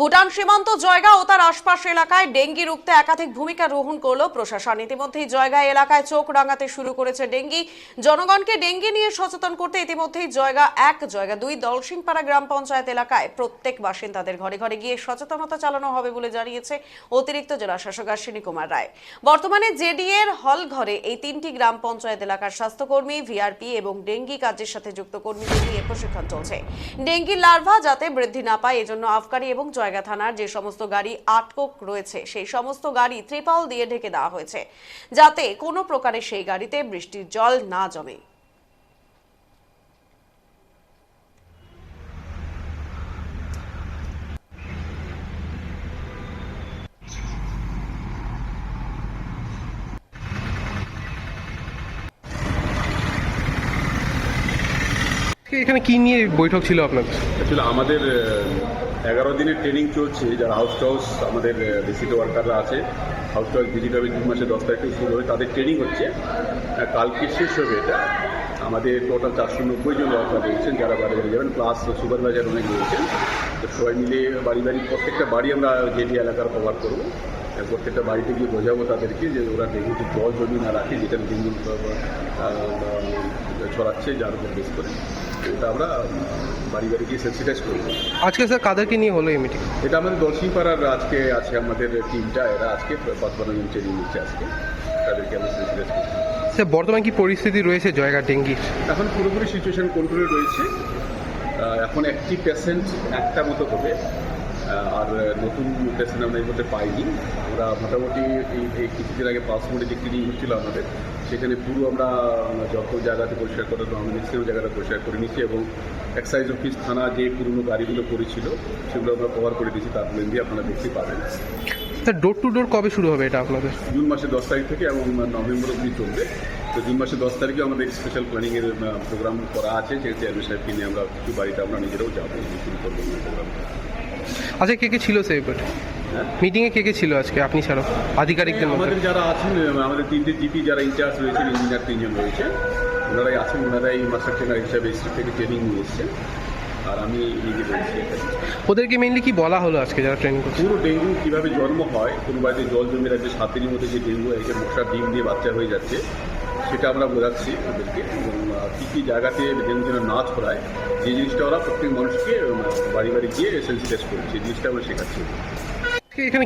ভুটান সীমান্ত জয়গা ও তার আশপাশ এলাকায় ডেঙ্গি রুখতে একাধিক ভূমিকা গ্রহণ করল প্রশাসন। ইতিমধ্যেই জয়গা এলাকায় চোখ রাঙাতে শুরু করেছে ডেঙ্গি। জনগণকে ডেঙ্গি নিয়ে সচেতন করতে ইতিমধ্যেই জয়গা এক জয়গা দুই, দলসিংপাড়া গ্রাম পঞ্চায়েত এলাকায় প্রত্যেক বাসিন্দাদের ঘরে ঘরে গিয়ে সচেতনতা চালানো হবে বলে জানিয়েছে অতিরিক্ত জেলা শাসক অশ্বিনী কুমার রায়। বর্তমানে জেডিএর হল ঘরে এই তিনটি গ্রাম পঞ্চায়েত এলাকার স্বাস্থ্যকর্মী, ভিআরপি এবং ডেঙ্গি কাজের সাথে যুক্ত কর্মীদের নিয়ে প্রশিক্ষণ চলছে। ডেঙ্গি লার্ভা যাতে বৃদ্ধি না পায়, এজন্য আফগানি এবং জয়গা থানার যে সমস্ত গাড়ি আটক রয়েছে, সেই সমস্ত গাড়ি ত্রিপাল দিয়ে ঢেকে দেওয়া হয়েছে, যাতে কোনো প্রকারে সেই গাড়িতে বৃষ্টির জল না জমে। এখানে কি নিয়ে বৈঠক ছিল আপনাদের? অ্যাকচুয়ালি আমাদের এগারো দিনের ট্রেনিং চলছে, যারা হাউস টু হাউস আমাদের রেসিড ওয়ার্কাররা আছে। হাউস টু হাউস ভিজিট হবে মাসে দশ তারিখ শুরু হবে, তাদের ট্রেনিং হচ্ছে। কালকে শেষ হবে এটা। আমাদের টোটাল চারশো নব্বই জন ওয়ার্কার রয়েছেন, যারা বাড়ি বাড়ি যাবেন প্লাস সুপারভাইজার অনেক রয়েছেন। তো সবাই মিলে বাড়ি বাড়ি প্রত্যেকটা বাড়ি আমরা জেডি এলাকার কভার করব। প্রত্যেকটা বাড়িতে গিয়ে বোঝাবো তাদেরকে যে ওরা ডেঙ্গুতে জল জমি না রাখে যেটা ডেঙ্গু ছড়াচ্ছে যার উপর বেশ করে। এটা আমরা বাড়ি বাড়ি গিয়ে সেন্সিটাইজ করব। আজকে স্যার কাদেরকে নিয়ে হলো এই মিটিং এটা আমাদের দলসিংপাড়ার আজকে আছে আমাদের টিমটা এরা আজকে পাঁচ বারো জন ট্রেনিং নিচ্ছে আজকে তাদেরকে আমরা সেন্সিটাইজ করছি স্যার বর্তমান কি পরিস্থিতি রয়েছে জয়গা ডেঙ্গির? এখন পুরোপুরি সিচুয়েশন কন্ট্রোলে রয়েছে। এখন একটি পেশেন্ট একটা মতো হবে। আর নতুন পেশেন্ট আমরা এই মধ্যে পাইনি। আমরা মোটামুটি এই এই কিছুদিন আগে পাসপোর্টে যে ক্লিনিং হচ্ছিল আমাদের সেখানে পুরো আমরা যত জায়গাতে পরিষ্কার করা আমরা ম্যাক্সিমাম জায়গাটা পরিষ্কার করে নিচ্ছি এবং এক্সাইজ অফিস থানা যে পুরনো গাড়িগুলো পড়েছিল সেগুলো আমরা কভার করে দিচ্ছি তার দিয়ে আপনারা দেখতে পাবেন। ডোর টু ডোর কবে শুরু হবে এটা আপনাদের? জুন মাসের দশ তারিখ থেকে এবং নভেম্বর অবধি চলবে। তো জুন মাসের দশ তারিখে আমাদের স্পেশাল প্ল্যানিংয়ের প্রোগ্রাম করা আছে যে চেয়ারম্যান সাহেবকে নিয়ে আমরা কিছু বাড়িতে আমরা নিজেরাও যাব শুরু করব প্রোগ্রামটা আচ্ছা কে কে ছিল হ্যাঁ? মিটিংয়ে কে কে ছিল আজকে? আপনি ছাড়াও। আধিকারিকদের মধ্যে। আমাদের যারা আছেন আমাদের তিনটে জিপি যারা ইনচার্জ রয়েছেন ইঞ্জিনিয়ার তিনজন রয়েছে। ওনারাই আছেন ওনারাই মাস্টার ট্রেনার হিসাবে স্টেট থেকে ট্রেনিং নিয়ে এসছেন। আর আমি নিজে রয়েছি। ওদেরকে মেনলি কি বলা হলো আজকে যারা ট্রেনিং করছে? পুরো ডেঙ্গু কীভাবে জন্ম হয় কোনো বাড়িতে জল জমে রাখছে সাত দিনের মধ্যে যে ডেঙ্গু এসে মশার ডিম দিয়ে বাচ্চা হয়ে যাচ্ছে সেটা আমরা বোঝাচ্ছি ওদেরকে। কী কী জায়গাতে যেন যেন না ছড়ায়, যে জিনিসটা ওরা প্রত্যেক মানুষকে বাড়ি বাড়ি গিয়ে সেন্সিটাইজ করছে সেই জিনিসটা আমরা শেখাচ্ছি। এখানে